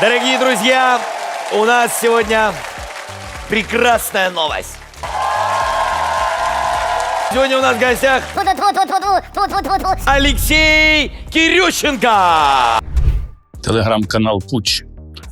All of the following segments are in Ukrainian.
Дорогие друзья, у нас сегодня прекрасная новость. Сегодня у нас в гостях. Алексей Кирющенко. телеграм-канал Пуч.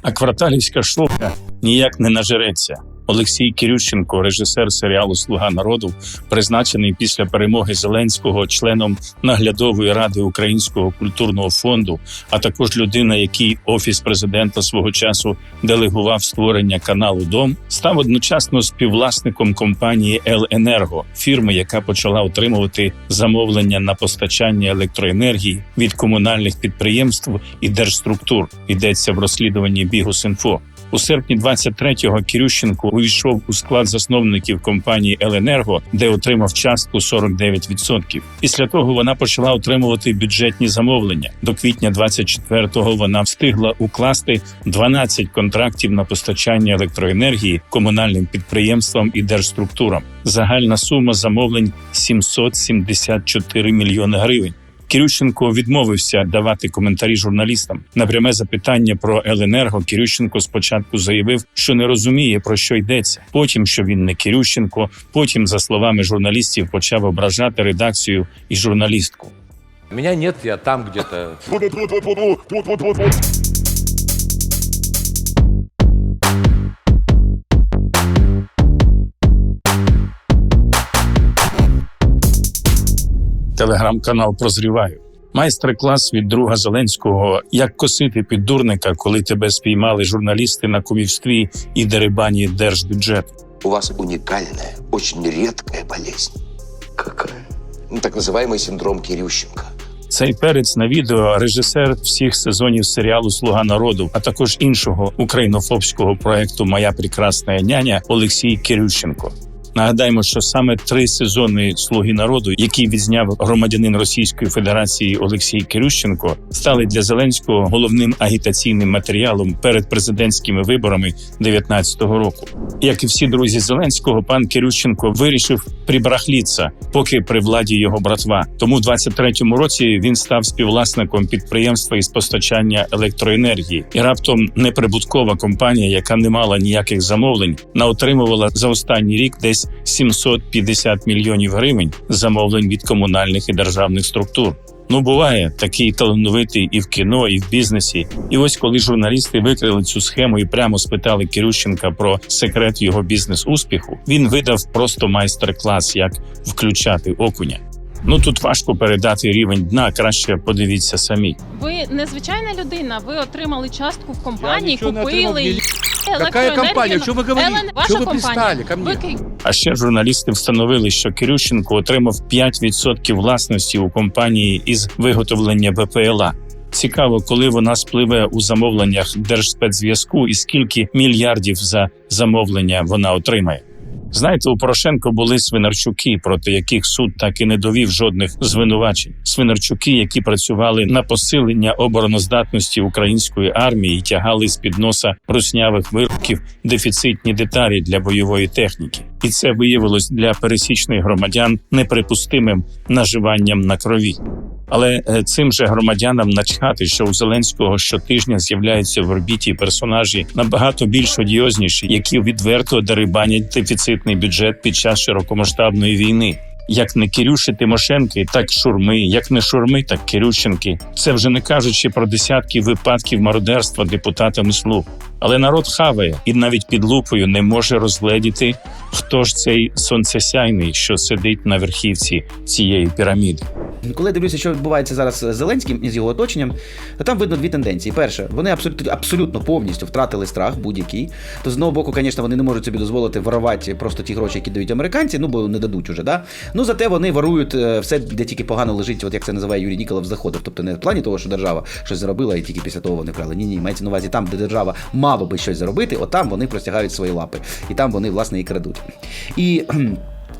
А кварталівська шлуха ніяк не нажереться. Олексій Кирющенко, режисер серіалу Слуга народу, призначений після перемоги Зеленського членом наглядової ради Українського культурного фонду, а також людина, який офіс президента свого часу делегував створення каналу Дом, став одночасно співвласником компанії «Еленерго», фірми, яка почала отримувати замовлення на постачання електроенергії від комунальних підприємств і держструктур. Йдеться в розслідуванні Бігус.Інфо. У серпні 23-го Кирющенко увійшов у склад засновників компанії «Еленерго», де отримав частку 49%. Після того вона почала отримувати бюджетні замовлення. До квітня 24-го вона встигла укласти 12 контрактів на постачання електроенергії комунальним підприємствам і держструктурам. Загальна сума замовлень 774 мільйони гривень. Кирющенко відмовився давати коментарі журналістам. На пряме запитання про Еленерго Кирющенко спочатку заявив, що не розуміє про що йдеться. Потім, що він не Кирющенко, потім, за словами журналістів, почав ображати редакцію і журналістку. Меня нет, я там где-то. Телеграм-канал Прозріваю. Майстер-клас від друга Зеленського як косити під дурника, коли тебе спіймали журналісти на кумівстві і дерибані держбюджет. У вас уникальная, очень редкая болезнь. Какая? Ну, так называемый синдром Кирющенко. Цей перець на відео режисер всіх сезонів серіалу Слуга народу, а також іншого українофобського проекту Моя прекрасна няня Олексій Кирющенко. Нагадаємо, що саме три сезони Слуги народу, які відзняв громадянин Російської Федерації Олексій Кирющенко, стали для Зеленського головним агітаційним матеріалом перед президентськими виборами 19-го року. Як і всі друзі Зеленського, пан Кирющенко вирішив прибрахліться, поки при владі його братва. Тому в 23-му році він став співвласником підприємства із постачання електроенергії, і раптом неприбуткова компанія, яка не мала ніяких замовлень, наотримувала за останній рік десь 750 мільйонів гривень замовлень від комунальних і державних структур. Ну, буває такий талановитий і в кіно, і в бізнесі. І ось коли журналісти викрили цю схему і прямо спитали Кирющенка про секрет його бізнес успіху, він видав просто майстер-клас, як включати окуня. Ну тут важко передати рівень дна. Краще подивіться самі. Ви незвичайна людина. Ви отримали частку в компанії, нічого не купили Какая компания? Что вы говорите? Что вы пристали ко мне? А ще журналісти встановили, що Кирющенко отримав 5% власності у компанії із виготовлення БПЛА. Цікаво, коли вона спливе у замовленнях держспецзв'язку і скільки мільярдів за замовлення вона отримає. Знаєте, у Порошенко були свинарчуки, проти яких суд так і не довів жодних звинувачень. Свинарчуки, які працювали на посилення обороноздатності української армії і тягали з під носа руснявих вироків дефіцитні деталі для бойової техніки, і це виявилось для пересічних громадян неприпустимим наживанням на крові. Але е, цим же громадянам начхати, що у Зеленського щотижня з'являються в орбіті персонажі набагато більш одіозніші, які відверто дерибанять дефіцитний бюджет під час широкомасштабної війни. Як не Кирюші Тимошенки, так шурми, як не шурми, так Кирющенки. Це вже не кажучи про десятки випадків мародерства депутатами слуг. Але народ хаває і навіть під лупою не може розгледіти, хто ж цей сонцесяйний, що сидить на верхівці цієї піраміди. Коли я дивлюся, що відбувається зараз з Зеленським і з його оточенням, то там видно дві тенденції. Перше, вони абсолютно абсолютно повністю втратили страх будь-який. То з одного боку, звісно, вони не можуть собі дозволити воровати просто ті гроші, які дають американці, ну бо не дадуть уже, да. Ну зате вони ворують е, все, де тільки погано лежить, от як це називає Юрій Ніколов, заходив. Тобто не в плані того, що держава щось заробила, і тільки після того вони крали. Ні, ні, мається на увазі там, де держава мало би щось заробити, от там вони простягають свої лапи, і там вони власне і крадуть. І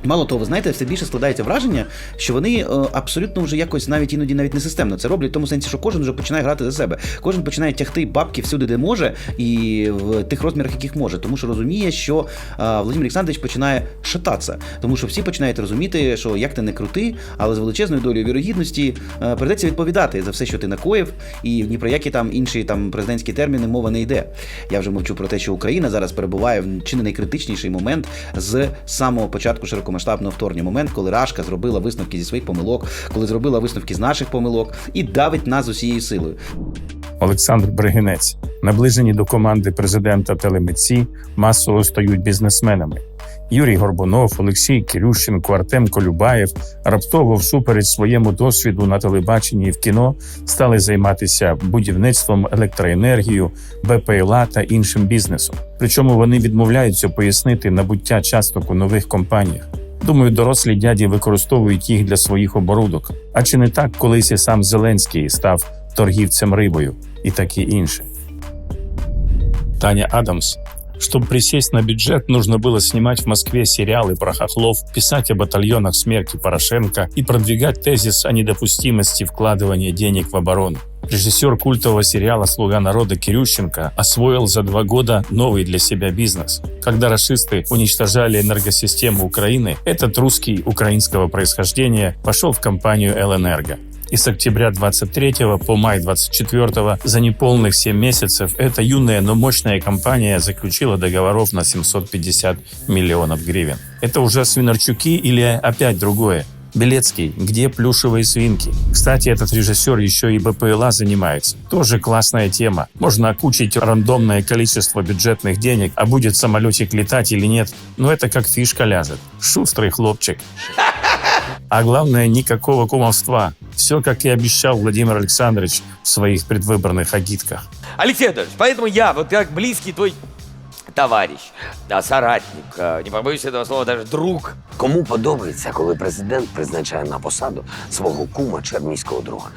Мало того, ви знаєте, все більше складається враження, що вони е, абсолютно вже якось навіть іноді навіть не системно це роблять, в тому сенсі, що кожен вже починає грати за себе. Кожен починає тягти бабки всюди, де може, і в тих розмірах, яких може, тому що розуміє, що е, Володимир Олександрович починає шататися, тому що всі починають розуміти, що як ти не крути, але з величезною долею вірогідності е, придеться відповідати за все, що ти накоїв, і ні про які там інші там президентські терміни мова не йде. Я вже мовчу про те, що Україна зараз перебуває в чи не найкритичніший момент з самого початку широкомасштабного вторгнення. Момент, коли Рашка зробила висновки зі своїх помилок, коли зробила висновки з наших помилок і давить нас усією силою. Олександр Бригинець, наближені до команди президента телемитці, масово стають бізнесменами. Юрій Горбунов, Олексій Кирющенко, Артем Колюбаєв раптово всупереч своєму досвіду на телебаченні і в кіно стали займатися будівництвом електроенергією, БПЛА та іншим бізнесом. Причому вони відмовляються пояснити набуття часток у нових компаніях. Думаю, дорослі дяді використовують їх для своїх оборудок. А чи не так колись і сам Зеленський став торгівцем рибою і таке інше? Таня Адамс. Чтобы присесть на бюджет, нужно было снимать в Москве сериалы про хохлов, писать о батальонах смерти Порошенко и продвигать тезис о недопустимости вкладывания денег в оборону. Режиссер культового сериала «Слуга народа» Кирющенко освоил за два года новый для себя бизнес. Когда расисты уничтожали энергосистему Украины, этот русский украинского происхождения пошел в компанию «Элэнерго». И с октября 23 по май 24 за неполных 7 месяцев эта юная, но мощная компания заключила договоров на 750 миллионов гривен. Это уже свинарчуки или опять другое? Белецкий, где плюшевые свинки? Кстати, этот режиссер еще и БПЛА занимается. Тоже классная тема. Можно окучить рандомное количество бюджетных денег, а будет самолетик летать или нет. Но это как фишка ляжет. Шустрый хлопчик. А главное, никакого кумовства. Все, как и обещал Владимир Александрович в своих предвыборных агитках. Алексей Анатольевич, поэтому я, вот как близкий твой товарищ, да, соратник, э, не побоюсь этого слова, даже друг, Кому подобається, коли президент призначає на посаду свого кума чи армійського друга?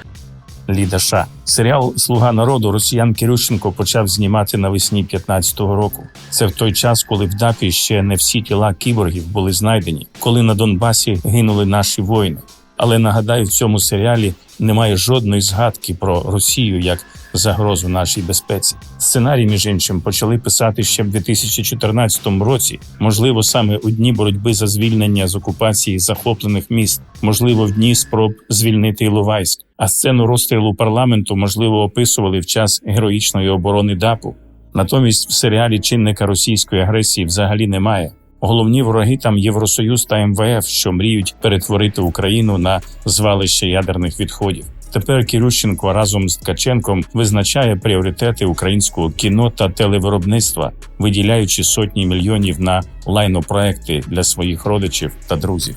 Ліда Ша. Серіал Слуга народу Росіян Кирющенко почав знімати навесні 15-го року. Це в той час, коли в ДАПі ще не всі тіла кіборгів були знайдені, коли на Донбасі гинули наші воїни. Але нагадаю, в цьому серіалі немає жодної згадки про Росію як загрозу нашій безпеці. Сценарій, між іншим, почали писати ще в 2014 році. Можливо, саме у дні боротьби за звільнення з окупації захоплених міст, можливо, в дні спроб звільнити Іловайськ. А сцену розстрілу парламенту можливо описували в час героїчної оборони ДАПу. Натомість в серіалі чинника російської агресії взагалі немає. Головні вороги там Євросоюз та МВФ, що мріють перетворити Україну на звалище ядерних відходів. Тепер Кірющенко разом з Ткаченком визначає пріоритети українського кіно та телевиробництва, виділяючи сотні мільйонів на лайнопроекти для своїх родичів та друзів.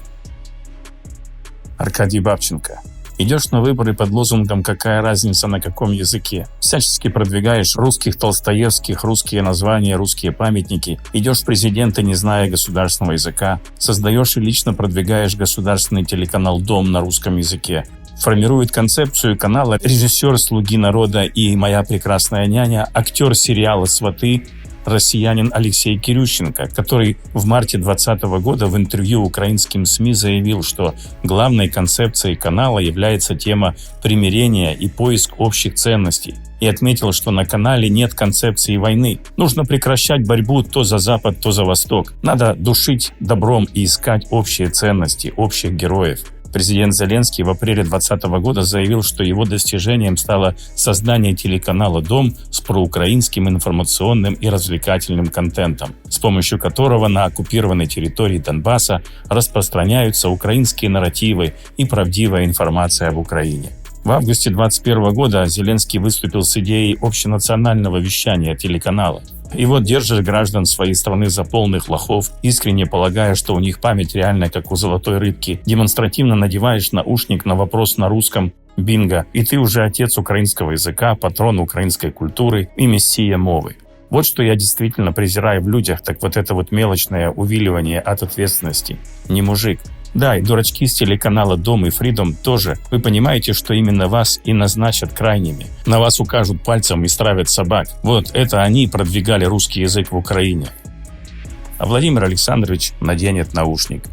Аркадий Бабченко. Идешь на выборы под лозунгом «Какая разница на каком языке?» Всячески продвигаешь русских толстоевских, русские названия, русские памятники. Идешь в президенты, не зная государственного языка. Создаешь и лично продвигаешь государственный телеканал «Дом» на русском языке. Формирует концепцию канала режиссер «Слуги народа» и «Моя прекрасная няня», актер сериала «Сваты», россиянин Алексей Кирющенко, который в марте 2020 года в интервью украинским СМИ заявил, что главной концепцией канала является тема примирения и поиск общих ценностей. И отметил, что на канале нет концепции войны. Нужно прекращать борьбу то за Запад, то за Восток. Надо душить добром и искать общие ценности, общих героев. Президент Зеленский в апреле 2020 года заявил, что его достижением стало создание телеканала «Дом» с проукраинским информационным и развлекательным контентом, с помощью которого на оккупированной территории Донбасса распространяются украинские нарративы и правдивая информация об Украине. В августе 2021 года Зеленский выступил с идеей общенационального вещания телеканала. И вот держишь граждан своей страны за полных лохов, искренне полагая, что у них память реально как у золотой рыбки, демонстративно надеваешь наушник на вопрос на русском «Бинго», и ты уже отец украинского языка, патрон украинской культуры и мессия мовы. Вот что я действительно презираю в людях, так вот это вот мелочное увиливание от ответственности. Не мужик. Да, и дурачки с телеканала «Дом» и «Фридом» тоже. Вы понимаете, что именно вас и назначат крайними. На вас укажут пальцем и стравят собак. Вот это они продвигали русский язык в Украине. А Владимир Александрович наденет наушник.